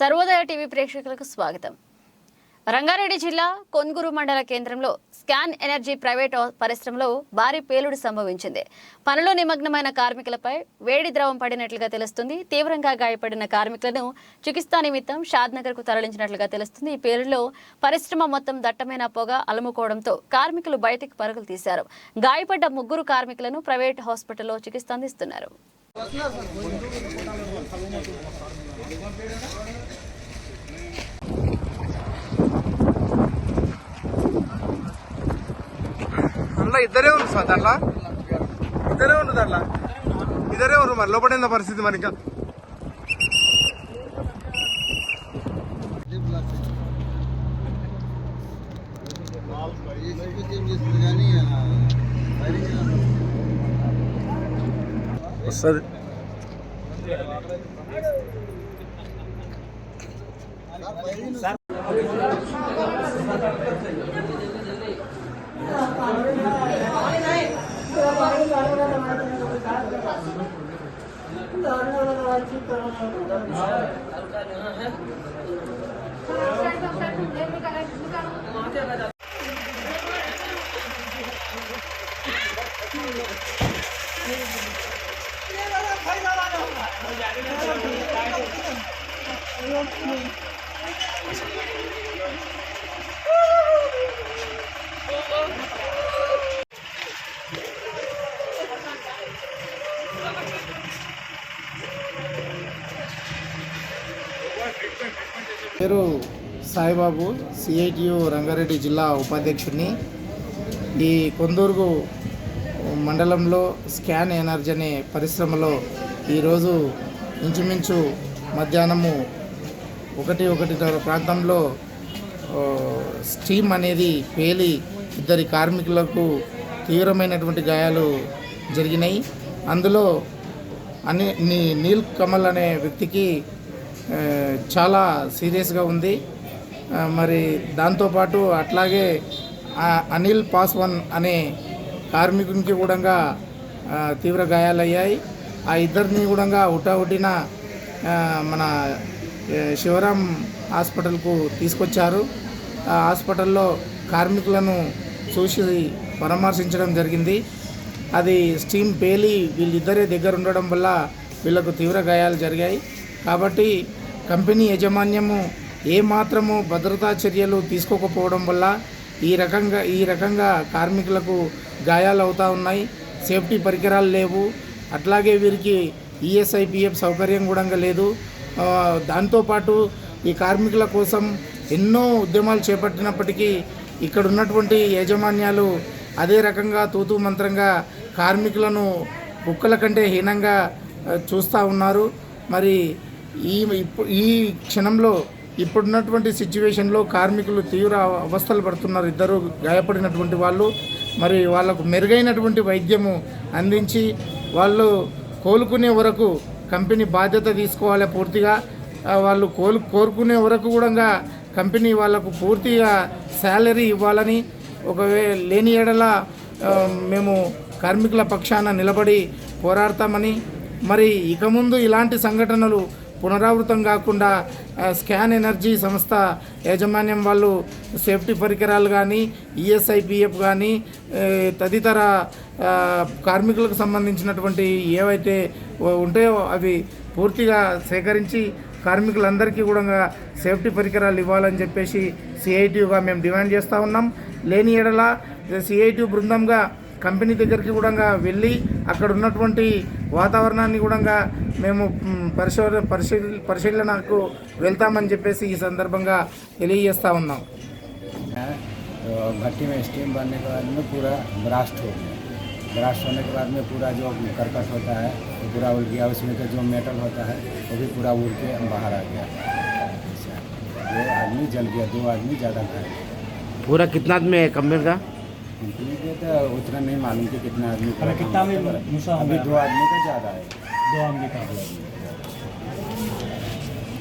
Sarvodaya TV ప్రేక్షకులకు స్వాగతం. రంగారెడ్డి జిల్లా కొన్గూరు మండల కేంద్రంలో స్కాన్ ఎనర్జీ ప్రైవేట్ పరిశ్రమలో భారీ పేలుడు సంభవించింది. పనిలో నిమగ్నమైన కార్మికులపై వేడి ద్రవం పడినట్లుగా తెలుస్తుంది. తీవ్రంగా గాయపడిన కార్మికులను చికిత్సా నిమిత్తం షాద్నగర్కు తరలించినట్లుగా తెలుస్తుంది. ఈ పేలుడులో పరిశ్రమ మొత్తం దట్టమైన పొగ అలుముకోవడంతో కార్మికులు బయటికి పరుగులు తీశారు. గాయపడ్డ ముగ్గురు కార్మికులను ప్రైవేట్ హాస్పిటల్లో చికిత్స అందిస్తున్నారు. అందులో ఇద్దరే ఉన్నారు సార్ దాంట్లో. ఇద్దరే ఉన్నారు దాంట్లో. ఇద్దరే ఉన్నారు మరి. లోపల పరిస్థితి మరి ఇంకా. వస్తుంది పేరు సాయిబాబు సిఐటియు రంగారెడ్డి జిల్లా ఉపాధ్యక్షుడిని. ఈ కొందూరు మండలంలో స్కాన్ ఎనర్జీ అనే పరిశ్రమలో ఈరోజు ఇంచుమించు మధ్యాహ్నము ఒకటి ఒకటిన్నర ప్రాంతంలో స్టీమ్ అనేది పేలి ఇద్దరి కార్మికులకు తీవ్రమైనటువంటి గాయాలు జరిగినాయి. అందులో అని నీ నీల్ కమల్ అనే వ్యక్తికి చాలా సీరియస్గా ఉంది. మరి దాంతోపాటు అట్లాగే అనిల్ పాస్వాన్ అనే కార్మికునికి కూడా తీవ్ర గాయాలయ్యాయి. ఆ ఇద్దరిని కూడా హుటాహుటిన మన శివరాం హాస్పిటల్కు తీసుకొచ్చారు. ఆ హాస్పిటల్లో కార్మికులను చూసి పరామర్శించడం జరిగింది. అది స్టీమ్ పేలి వీళ్ళిద్దరే దగ్గర ఉండడం వల్ల వీళ్ళకు తీవ్ర గాయాలు జరిగాయి. కాబట్టి కంపెనీ యాజమాన్యము ఏమాత్రము భద్రతా చర్యలు తీసుకోకపోవడం వల్ల ఈ రకంగా ఈ రకంగా కార్మికులకు గాయాలు అవుతూ ఉన్నాయి. సేఫ్టీ పరికరాలు లేవు. అట్లాగే వీరికి ఈఎస్ఐపిఎఫ్ సౌకర్యం కూడా లేదు. దాంతోపాటు ఈ కార్మికుల కోసం ఎన్నో ఉద్యమాలు చేపట్టినప్పటికీ ఇక్కడ ఉన్నటువంటి యాజమాన్యాలు అదే రకంగా తూతు మంత్రంగా కార్మికులను కుక్కల కంటే హీనంగా చూస్తూ ఉన్నారు. మరి ఈ ఈ క్షణంలో ఇప్పుడున్నటువంటి సిచ్యువేషన్లో కార్మికులు తీవ్ర అవస్థలు పడుతున్నారు. ఇద్దరు గాయపడినటువంటి వాళ్ళు మరి వాళ్ళకు మెరుగైనటువంటి వైద్యము అందించి వాళ్ళు కోలుకునే వరకు కంపెనీ బాధ్యత తీసుకోవాలి పూర్తిగా. వాళ్ళు కోలు కోరుకునే వరకు కూడా కంపెనీ వాళ్ళకు పూర్తిగా శాలరీ ఇవ్వాలని ఒకవేళ లేని ఎడల మేము కార్మికుల పక్షాన నిలబడి పోరాడతామని మరి ఇక ముందు ఇలాంటి సంఘటనలు పునరావృతం కాకుండా స్కాన్ ఎనర్జీ సంస్థ యాజమాన్యం వాళ్ళు సేఫ్టీ పరికరాలు కానీ ఈఎస్ఐపిఎఫ్ కానీ తదితర కార్మికులకు సంబంధించినటువంటి ఏవైతే ఉంటాయో అవి పూర్తిగా సేకరించి కార్మికులందరికీ కూడా సేఫ్టీ పరికరాలు ఇవ్వాలని చెప్పేసి సిఐటియుగా మేము డిమాండ్ చేస్తూ ఉన్నాం. లేని ఎడల సిఐటి బృందంగా కంపెనీ దగ్గరికి కూడా వెళ్ళి అక్కడ ఉన్నటువంటి వాతావరణాన్ని కూడా మేము మ్, పరిశోధన పరిశీలి పరిశీలనకు వెళ్తామని చెప్పేసి ఈ సందర్భంగా తెలియజేస్తూ ఉన్నాం तो भट्टी में स्टीम बनने के बाद में पूरा ब्रास्ट हो गया ब्रास्ट होने के बाद में पूरा जो करकट होता है वो पूरा उड़ गया उसमें का जो मेटल होता है वो भी पूरा उड़ के बाहर आ गया ऐसा। वो आदमी जल गया दो आदमी ज़्यादा घायल पूरा कितना आदमी है कंपनी का तो उतना नहीं मालूम कि कितना आदमी कितना अभी दो आदमी का ज़्यादा है। दो आदमी का